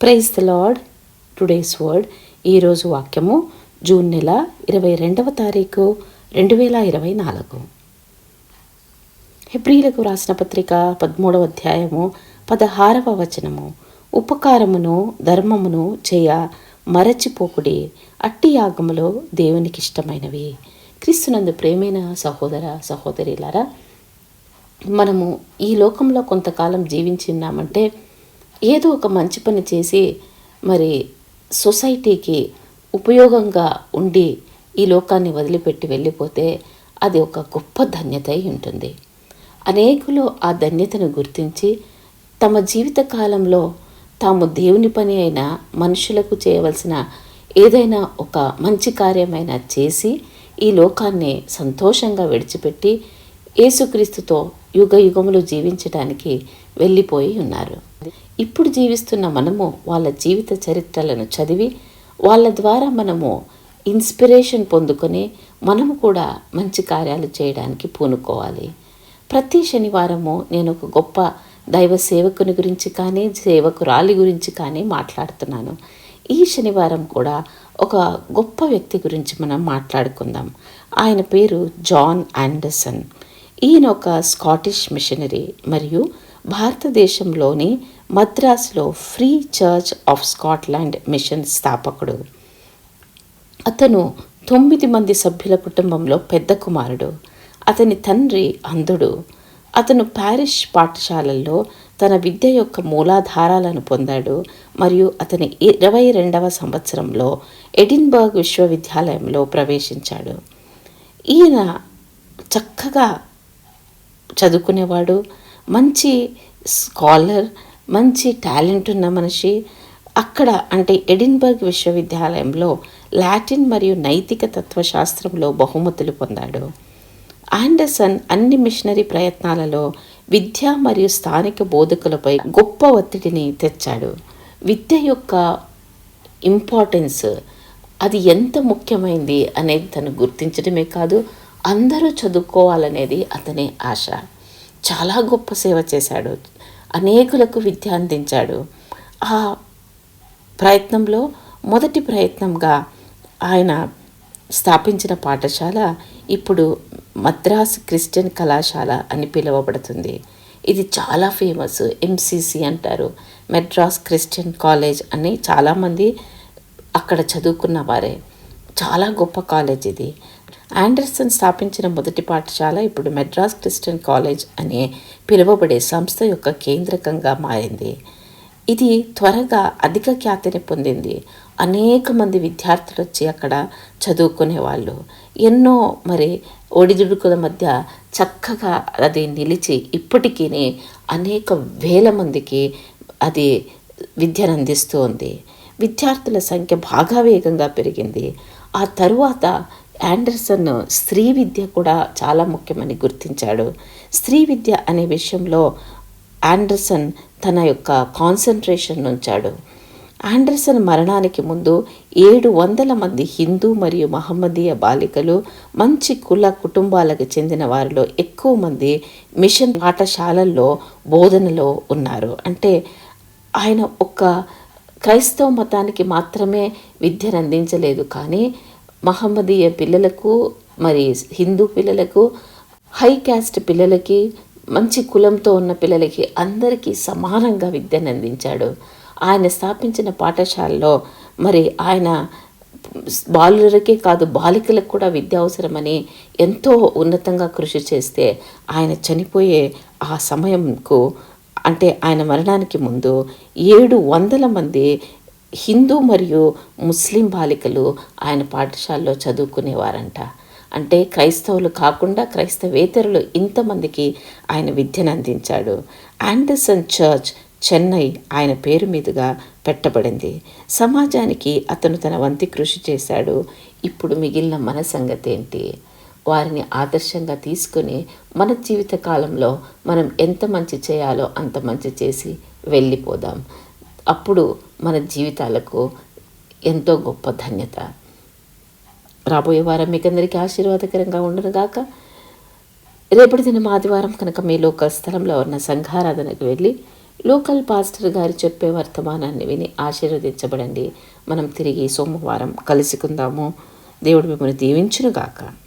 Praise the Lord today's word ఈరోజు వాక్యము June నెల ఇరవై రెండవ తారీఖు రెండు వేల ఇరవై నాలుగు. హెబ్రిలకు రాసిన పత్రిక పదమూడవ అధ్యాయము పదహారవ వచనము. ఉపకారమును ధర్మమును చేయ మరచిపోకుడి. అట్టి యాగములో దేవునికి ఇష్టమైనవి క్రీస్తునందు ప్రేమైన సహోదర సహోదరిలారా మనము ఈ లోకంలో కొంతకాలం జీవించి ఉన్నామంటే ఏదో ఒక మంచి పని చేసి మరి సొసైటీకి ఉపయోగంగా ఉండి ఈ లోకాన్ని వదిలిపెట్టి వెళ్ళిపోతే అది ఒక గొప్ప ధన్యత అయి ఉంటుంది. అనేకులు ఆ ధన్యతను గుర్తించి తమ జీవిత కాలంలో తాము దేవుని పని అయిన మనుషులకు చేయవలసిన ఏదైనా ఒక మంచి కార్యమైనా చేసి ఈ లోకాన్ని సంతోషంగా విడిచిపెట్టి యేసుక్రీస్తుతో యుగ యుగములు జీవించడానికి వెళ్ళిపోయి ఉన్నారు. ఇప్పుడు జీవిస్తున్న మనము వాళ్ళ జీవిత చరిత్రలను చదివి వాళ్ళ ద్వారా మనము ఇన్స్పిరేషన్ పొందుకొని మనము కూడా మంచి కార్యాలు చేయడానికి పూనుకోవాలి. ప్రతి శనివారము నేను ఒక గొప్ప దైవ సేవకుని గురించి కానీ సేవకురాలి గురించి కానీ మాట్లాడుతున్నాను. ఈ శనివారం కూడా ఒక గొప్ప వ్యక్తి గురించి మనం మాట్లాడుకుందాం. ఆయన పేరు జాన్ ఆండర్సన్. ఈయన ఒక స్కాటిష్ మిషనరీ మరియు భారతదేశంలోని మద్రాసులో Free Church of Scotland Mission స్థాపకుడు. అతను తొమ్మిది మంది సభ్యుల కుటుంబంలో పెద్ద కుమారుడు. అతని తండ్రి అంధుడు. అతను ప్యారిష్ పాఠశాలల్లో తన విద్య యొక్క మూలాధారాలను పొందాడు మరియు అతని ఇరవై రెండవ సంవత్సరంలో ఎడిన్బర్గ్ విశ్వవిద్యాలయంలో ప్రవేశించాడు. ఈయన చక్కగా చదువుకునేవాడు మంచి స్కాలర్ మంచి టాలెంట్ ఉన్న మనిషి. అక్కడ అంటే ఎడిన్బర్గ్ విశ్వవిద్యాలయంలో లాటిన్ మరియు నైతిక తత్వశాస్త్రంలో బహుమతులు పొందాడు. ఆండర్సన్ అన్ని మిషనరీ ప్రయత్నాలలో విద్య మరియు స్థానిక బోధకులపై గొప్ప ఒత్తిడిని తెచ్చాడు. విద్య యొక్క ఇంపార్టెన్స్ అది ఎంత ముఖ్యమైంది అనేది తను గుర్తించడమే కాదు అందరూ చదువుకోవాలనేది అతని ఆశ. చాలా గొప్ప సేవ చేశాడు. అనేకులకు విద్య అందించాడు. ఆ ప్రయత్నంలో మొదటి ప్రయత్నంగా ఆయన స్థాపించిన పాఠశాల ఇప్పుడు మద్రాస్ క్రిస్టియన్ కళాశాల అని పిలువబడుతుంది. ఇది చాలా ఫేమస్ ఎంసీసీ అంటారు. మెడ్రాస్ క్రిస్టియన్ కాలేజ్ అని చాలామంది అక్కడ చదువుకున్న వారే చాలా గొప్ప కాలేజ్ ఇది. ఆండర్సన్ స్థాపించిన మొదటి పాఠశాల ఇప్పుడు మెడ్రాస్ క్రిస్టియన్ కాలేజ్ అనే పిలువబడే సంస్థ యొక్క కేంద్రకంగా మారింది. ఇది త్వరగా అధిక ఖ్యాతిని పొందింది. అనేక మంది విద్యార్థులు వచ్చి అక్కడ చదువుకునే వాళ్ళు ఎన్నో మరి ఒడిదుడుకుల మధ్య చక్కగా అది నిలిచి ఇప్పటికీ అనేక వేల మందికి అది విద్యను అందిస్తూ ఉంది విద్యార్థుల సంఖ్య బాగా వేగంగా పెరిగింది. ఆ తరువాత యాండర్సన్ స్త్రీ విద్య కూడా చాలా ముఖ్యమని గుర్తించాడు. స్త్రీ విద్య అనే విషయంలో యాండర్సన్ తన యొక్క కాన్సన్ట్రేషన్ ఉంచాడు ఆండర్సన్ మరణానికి ముందు ఏడు వందల మంది హిందూ మరియు మహమ్మదీయ బాలికలు మంచి కుల కుటుంబాలకు చెందిన వారిలో ఎక్కువ మంది మిషన్ పాఠశాలల్లో బోధనలో ఉన్నారు. అంటే ఆయన ఒక క్రైస్తవ మతానికి మాత్రమే విద్యను అందించలేదు కానీ మహమ్మదీయ పిల్లలకు మరి హిందూ పిల్లలకు హై క్యాస్ట్ పిల్లలకి మంచి కులంతో ఉన్న పిల్లలకి అందరికీ సమానంగా విద్యను అందించాడు. ఆయన స్థాపించిన పాఠశాలలో మరి ఆయన బాలులకే కాదు బాలికలకు కూడా విద్య అవసరమని ఎంతో ఉన్నతంగా కృషి చేస్తే ఆయన చనిపోయే ఆ సమయంకు అంటే ఆయన మరణానికి ముందు ఏడు వందల మంది హిందూ మరియు ముస్లిం బాలికలు ఆయన పాఠశాలలో చదువుకునేవారంట. అంటే క్రైస్తవులు కాకుండా క్రైస్తవేతరులు ఇంతమందికి ఆయన విద్యను అందించాడు. ఆండర్సన్ చర్చ్ చెన్నై ఆయన పేరు మీదుగా పెట్టబడింది. సమాజానికి అతను తన వంతి కృషి చేశాడు. ఇప్పుడు మిగిలిన మన సంగతి ఏంటి? వారిని ఆదర్శంగా తీసుకొని మన జీవిత కాలంలో మనం ఎంత మంచి చేయాలో అంత మంచి చేసి వెళ్ళిపోదాం. అప్పుడు మన జీవితాలకు ఎంతో గొప్ప ధన్యత. రాబోయే వారం మీకు అందరికీ ఆశీర్వాదకరంగా ఉండను గాక. రేపటి దినం ఆదివారం కనుక మీ లోకల్ స్థలంలో ఉన్న సంఘారాధనకు వెళ్ళి లోకల్ పాస్టర్ గారు చెప్పే వర్తమానాన్ని విని ఆశీర్వదించబడండి. మనం తిరిగి సోమవారం కలుసుకుందాము దేవుడు మిమ్మల్ని దీవించునుగాక